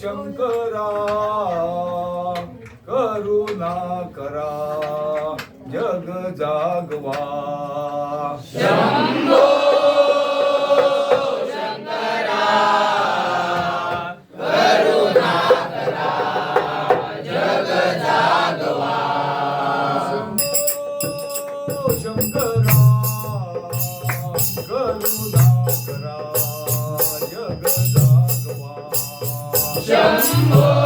शंकरा करुणा करा जग जागवा. शंभो शंकरा करुणा करा जागवा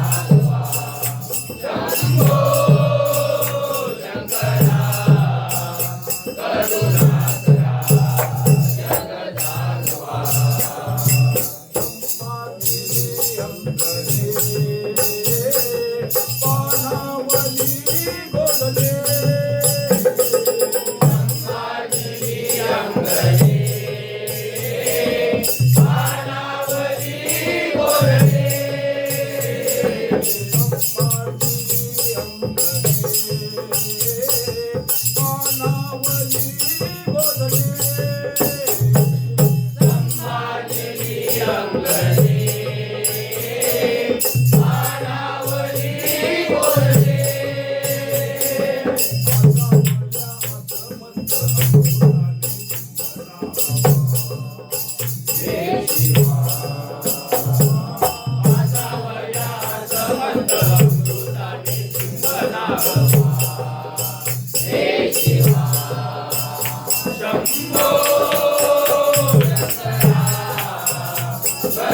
Amen.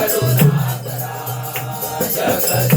करुणा करा